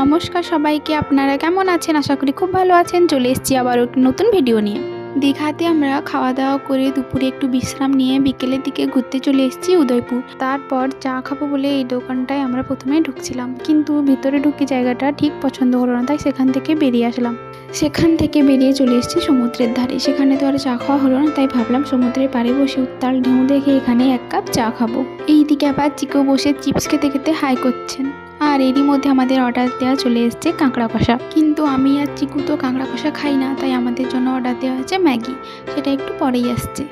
নমস্কার সবাইকে। আপনারা কেমন আছেন? আশা করি খুব ভালো আছেন। চলে এসেছি আবার একটি নতুন ভিডিও নিয়ে। দীঘাতে আমরা খাওয়া দাওয়া করে দুপুরে একটু বিশ্রাম নিয়ে বিকেলের দিকে ঘুরতে চলে এসেছি উদয়পুর। তারপর চা খাব বলে এই দোকানটায় আমরা প্রথমে ঢুকছিলাম। কিন্তু ভিতরে ঢুকে জায়গাটা ঠিক পছন্দ হলো না, তাই সেখান থেকে বেরিয়ে আসলাম। সেখান থেকে বেরিয়ে চলে এসেছি সমুদ্রের ধারে। সেখানে তো আর চা খাওয়া হলো না, তাই ভাবলাম সমুদ্রের পাড়ে বসে উত্তাল ঢেউ দেখে এখানে এক কাপ চা খাব। এইদিকে আবার চিকো বসে চিপস খেতে খেতে হাই করছেন। আর এরই মধ্যে আমাদের অর্ডার দেওয়া চলে এসছে কাঁকড়া কষা। কিন্তু আমি আর চিকু তো কাঁকড়া কষা খাই না, তাই আমাদের জন্য অর্ডার দেওয়া হয়েছে ম্যাগি। সেটা একটু পরেই আসছে।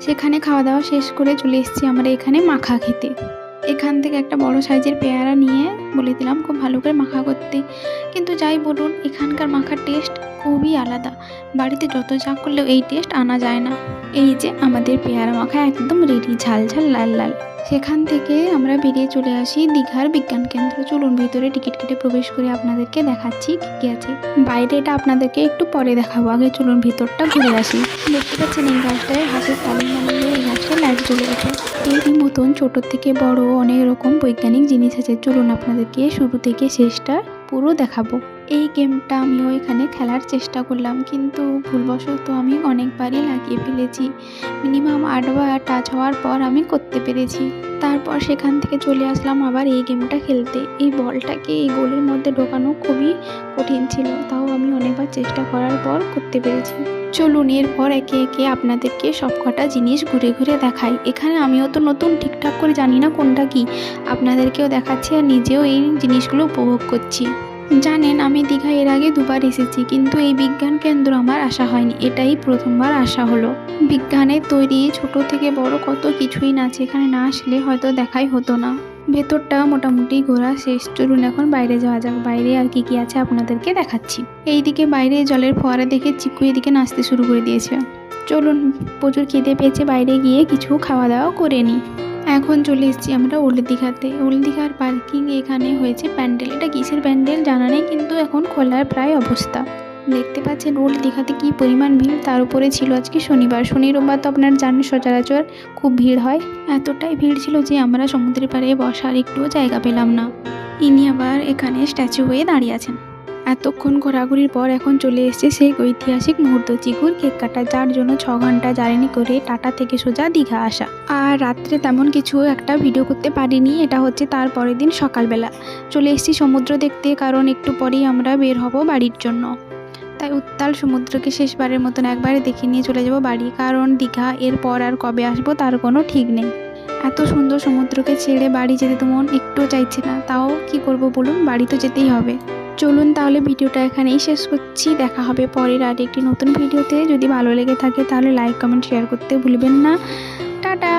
সেখানে খাওয়া দাওয়া শেষ করে চলে এসেছি আমরা এখানে মাখা খেতে। এখান থেকে একটা বড় সাইজের পেয়ারা নিয়ে বলে দিলাম খুব ভালো করে মাখা করতে। কিন্তু যাই বলুন, এখানকার মাখার টেস্ট খুবই আলাদা। বাড়িতে যত যা করলেও এই টেস্ট আনা যায় না। এই যে আমাদের পেয়ারা মাখা একদম রেডি ঝাল ঝাল, লাল লাল। সেখান থেকে আমরা বেরিয়ে চলে আসি দীঘার বিজ্ঞান কেন্দ্র। চলুন ভিতরে টিকিট কেটে প্রবেশ করে আপনাদেরকে দেখাচ্ছি কী কী আছে। বাইরে এটা আপনাদেরকে একটু পরে দেখাবো। আগে চলুন ভিতরটা ঘুরে আসি। দেখতে পাচ্ছেন এই গাছটায় হাতের তালি মালিয়ে এই গাছটা লাইট জ্বলে গেছে। এরই মতন ছোট থেকে বড় অনেক রকম বৈজ্ঞানিক জিনিস আছে। চলুন আপনাদেরকে শুরু থেকে শেষটা পুরো দেখাবো। এই গেমটা আমিও এখানে খেলার চেষ্টা করলাম, কিন্তু ভুলবশত আমি অনেকবারই লাগিয়ে ফেলেছি। মিনিমাম আটবার টাচ হওয়ার পর আমি করতে পেরেছি। তারপর সেখান থেকে চলে আসলাম আবার এই গেমটা খেলতে। এই বলটাকে এই গোলের মধ্যে ঢোকানো খুবই কঠিন ছিল, তাও আমি অনেকবার চেষ্টা করার পর করতে পেরেছি। চলুন এরপর একে একে আপনাদেরকে সব কটা জিনিস ঘুরে ঘুরে দেখাই। এখানে আমিও তো নতুন ঠিকঠাক করে জানি না কোনটা কি। আপনাদেরকেও দেখাচ্ছি আর নিজেও এই জিনিসগুলো উপভোগ করছি। জানেন, আমি দীঘা এর আগে দুবার এসেছি, কিন্তু এই বিজ্ঞান কেন্দ্র আমার আসা হয়নি। এটাই প্রথমবার আসা হলো। বিজ্ঞানের তৈরি ছোট থেকে বড় কত কিছুই না আছে এখানে না আসলে হয়তো দেখাই হতো না। ভেতরটা মোটামুটি ঘোরা শেষ। চলুন এখন বাইরে যাওয়া যাক। বাইরে আর কি কি আছে আপনাদেরকে দেখাচ্ছি। এইদিকে বাইরে জলের ফোয়ারা দেখে চিকু এদিকে নাচতে শুরু করে দিয়েছে। চলুন, প্রচুর খিদে পেয়েছে, বাইরে গিয়ে কিছু খাওয়া দাওয়া করে নিই। এখন চলে এসেছি আমরা ওল্ড দীঘাতে ওল্ড দীঘার পার্কিং এখানে হয়েছে প্যান্ডেল। এটা কিসের প্যান্ডেল জানা নেই, কিন্তু এখন খোলার প্রায় অবস্থা। দেখতে পাচ্ছেন ওল্ড দীঘাতে কি পরিমাণ ভিড়? তার উপরে ছিল আজকে শনিবার। শনি রোববার তো আপনার জানেন, সচরাচর খুব ভিড় হয়। এতটাই ভিড় ছিল যে আমরা সমুদ্রের পাড়ে বসার একটুও জায়গা পেলাম না। ইনি আবার এখানে স্ট্যাচু হয়ে দাঁড়িয়ে আছেন। এতক্ষণ ঘোরাঘুরির পর এখন চলে এসেছে সেই ঐতিহাসিক মুহূর্ত চিকুর কেক কাটা, যার জন্য ছ ঘণ্টা জার্নি করে টাটা থেকে সোজা দীঘা আসা। আর রাত্রে তেমন কিছু একটা ভিডিও করতে পারিনি, এটা হচ্ছে তার পরের দিন সকালবেলা। চলে এসেছি সমুদ্র দেখতে, কারণ একটু পরেই আমরা বের হব বাড়ির জন্য। তাই উত্তাল সমুদ্রকে শেষবারের মতন একবারে দেখে নিয়ে চলে যাব বাড়ি, কারণ দীঘা এরপর আর কবে আসব তার কোনো ঠিক নেই। এত সুন্দর সমুদ্রকে ছেড়ে বাড়ি যেতে তো মন একটুও চাইছে না, তাও কি করব বলুন, বাড়ি তো যেতেই হবে। চলুন তাহলে ভিডিওটা এখানেই শেষ করছি। দেখা হবে পরের আর একটি নতুন ভিডিওতে। যদি ভালো লেগে থাকে তাহলে লাইক কমেন্ট শেয়ার করতে ভুলবেন না। টাটা!